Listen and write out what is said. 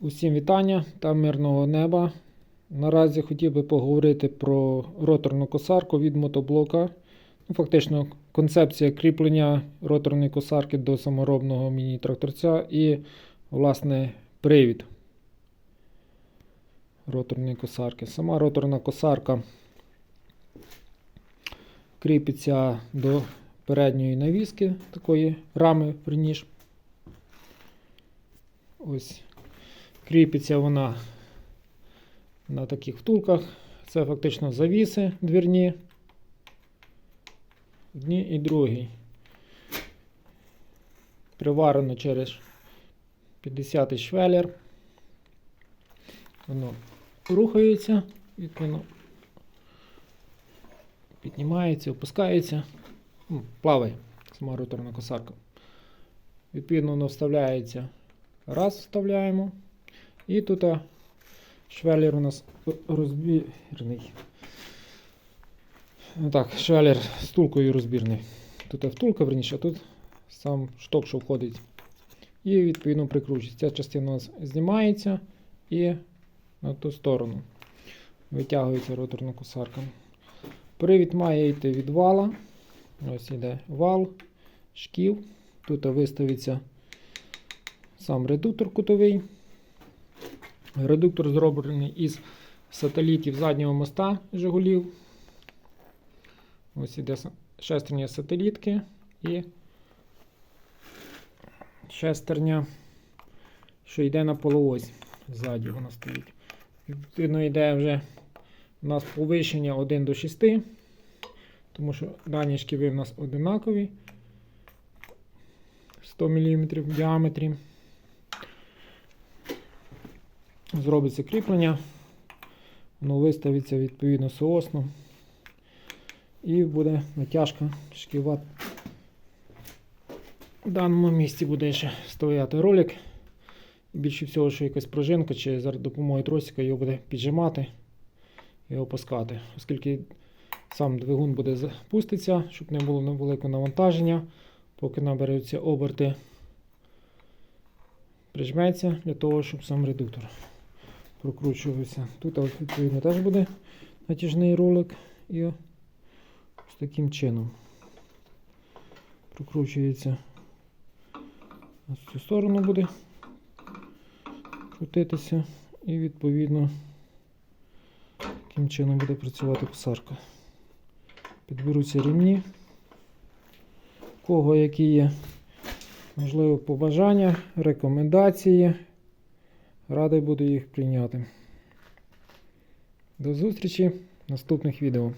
Усім вітання та мирного неба. Наразі хотів би поговорити про роторну косарку від мотоблока. Ну, фактично, концепція кріплення роторної косарки до саморобного міні-тракторця і, власне, привід роторної косарки. Сама роторна косарка кріпиться до передньої навіски, такої рами верніш. Ось кріпиться вона на таких втулках. Це фактично завіси двірні. Одні і другі. Приварено через 50 швелер. Воно рухається, відповідно піднімається, опускається, плаває сама роторна косарка. Відповідно, воно вставляється. Раз вставляємо. І тут а, швелер у нас розбірний. Так, з втулкою розбірний. Тут втулка, верніше, а тут сам шток, що входить. І відповідно прикручується. Ця частина у нас знімається і на ту сторону витягується роторна косарка. Привід має йти від вала. Ось іде вал, шків. Тут виставиться сам редуктор кутовий. Редуктор зроблений із сателітів заднього моста Жигулів. Ось іде шестерня сателітки і шестерня, що йде на полуось. Ззаді вона стоїть. Відповідно, йде вже у нас повищення 1 до 6, тому що дані шківи у нас одинакові. 100 мм в діаметрі. Зробиться кріплення, воно виставиться відповідно соосно. І буде натяжка шківа. В даному місці буде ще стояти ролик. Більше всього, що якась пружинка чи за допомогою тросика його буде піджимати і опускати. Оскільки сам двигун буде запуститися, щоб не було великого навантаження, поки наберуться оберти, прижметься для того, щоб сам редуктор прокручувався. Тут відповідно теж буде натяжний ролик і ось таким чином прокручується. Ось в цю сторону буде крутитися і відповідно таким чином буде працювати косарка. Підберуться рівні. Кого які є, можливо, побажання, рекомендації. Радий буду їх прийняти. До зустрічі в наступних відео.